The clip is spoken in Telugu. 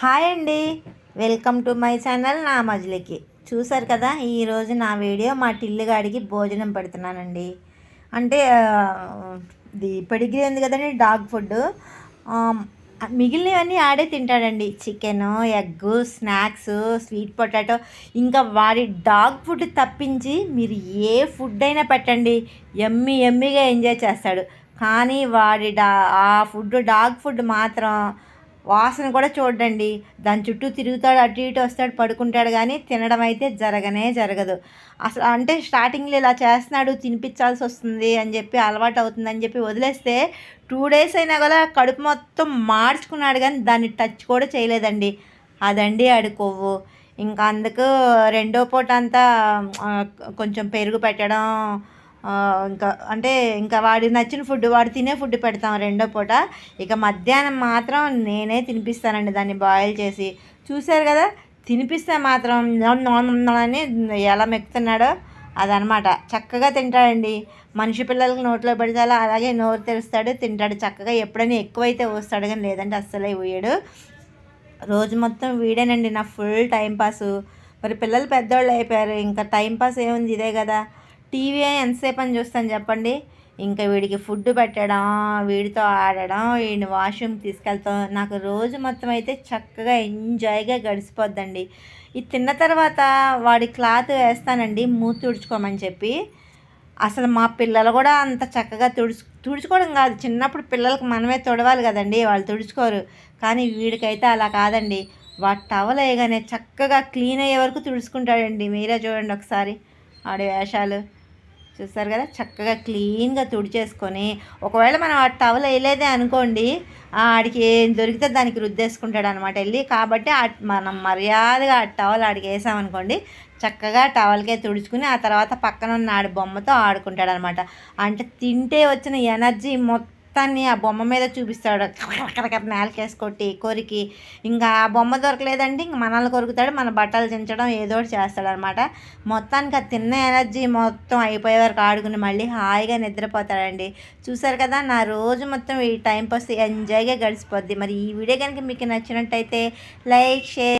హాయ్ అండి. వెల్కమ్ టు మై ఛానల్ నా మజిలికి. చూసారు కదా ఈరోజు నా వీడియో మా టిల్లుగాడికి భోజనం పెడుతున్నానండి. అంటే ఇది పెడిగ్రీ ఉంది కదండి డాగ్ ఫుడ్ మిగిలినవన్నీ ఆడే తింటాడండి. Chicken egg snacks sweet potato. ఇంకా వాడి డాగ్ ఫుడ్ తప్పించి మీరు ఏ ఫుడ్ అయినా పెట్టండి. ఎమ్మి ఎమ్మిగా ఎంజాయ్ చేస్తాడు. కానీ వాడి డా ఆ ఫుడ్ డాగ్ ఫుడ్ మాత్రం వాసన కూడా చూడండి. దాని చుట్టూ తిరుగుతాడు అటు ఇటు వస్తాడు పడుకుంటాడు కానీ తినడం అయితే జరగనే జరగదు. అసలు అంటే స్టార్టింగ్లో ఇలా చేస్తున్నాడు తినిపించాల్సి వస్తుంది అని చెప్పి అలవాటు అవుతుందని చెప్పి వదిలేస్తే టూ డేస్ అయినా కూడా కడుపు మొత్తం మార్చుకున్నాడు కానీ దాన్ని టచ్ కూడా చేయలేదండి. అదండి అడుకోవు కొవ్వు. ఇంకా అందుకు రెండో పూట అంతా కొంచెం పెరుగు పెట్టడం ఇంకా అంటే ఇంకా వాడి నచ్చిన ఫుడ్ వాడు తినే ఫుడ్ పెడతాం రెండో పూట. ఇక మధ్యాహ్నం మాత్రం నేనే తినిపిస్తానండి దాన్ని బాయిల్ చేసి. చూశారు కదా? తినిపిస్తే మాత్రం అని ఎలా మెక్కుతున్నాడో అదనమాట. చక్కగా తింటాడండి. మనిషి పిల్లలకి నోట్లో పెడితే అలాగే నోరు తెరుస్తాడు తింటాడు. చక్కగా ఎప్పుడైనా ఎక్కువైతే వస్తాడు కానీ లేదంటే అస్సలే పోయాడు రోజు మొత్తం వీడేనండి నా ఫుల్ టైంపాస్ మరి పిల్లలు పెద్దవాళ్ళు అయిపోయారు ఇంకా టైం పాస్ ఏముంది ఇదే కదా? టీవీ ఎంతసేపు అని చూస్తాను చెప్పండి. ఇంకా వీడికి ఫుడ్ పెట్టడం వీడితో ఆడడం వీడిని వాష్రూమ్ తీసుకెళ్తాం. నాకు రోజు మొత్తం అయితే చక్కగా ఎంజాయ్గా గడిచిపోద్దండి. ఇది తిన్న తర్వాత వాడి క్లాత్ వేస్తానండి మూతి తుడుచుకోమని చెప్పి. అసలు మా పిల్లలు కూడా అంత చక్కగా తుడుచు తుడుచుకోవడం కాదు. చిన్నప్పుడు పిల్లలకి మనమే తుడవాలి కదండి వాళ్ళు తుడుచుకోరు. కానీ వీడికైతే అలా కాదండి. వాడు టవల్ వేయగానే చక్కగా క్లీన్ అయ్యే వరకు తుడుచుకుంటాడండి. మీరే చూడండి ఒకసారి ఆడి వేషాలు. చూస్తారు కదా? చక్కగా క్లీన్గా తుడిచేసుకొని ఒకవేళ మనం ఆ టవల్ వేయలేదే అనుకోండి ఆడికి ఏం దొరికితే దానికి రుద్దేసుకుంటాడు అనమాట వెళ్ళి. కాబట్టి ఆ మనం మర్యాదగా ఆ టవల్ ఆడికి వేసామనుకోండి చక్కగా టవల్కే తుడుచుకుని ఆ తర్వాత పక్కన ఉన్న ఆడి బొమ్మతో ఆడుకుంటాడు అనమాట అంటే తింటే వచ్చిన ఎనర్జీ మొత్తం మొత్తాన్ని ఆ బొమ్మ మీద చూపిస్తాడు. కరకర నేలకేసి కొట్టి కొరికి. ఇంకా ఆ బొమ్మ దొరకలేదంటే ఇంక మనల్ని కొరుకుతాడు మన బట్టలు దించడం ఏదో ఒకటి చేస్తాడు అనమాట మొత్తానికి ఆ తిన్న ఎనర్జీ మొత్తం అయిపోయే వరకు ఆడుకుని మళ్ళీ హాయిగా నిద్రపోతాడండి. చూసారు కదా నా రోజు మొత్తం ఈ టైం పాస్ ఎంజాయ్గా గడిచిపోద్ది. మరి ఈ వీడియో కనుక మీకు నచ్చినట్టయితే లైక్ షేర్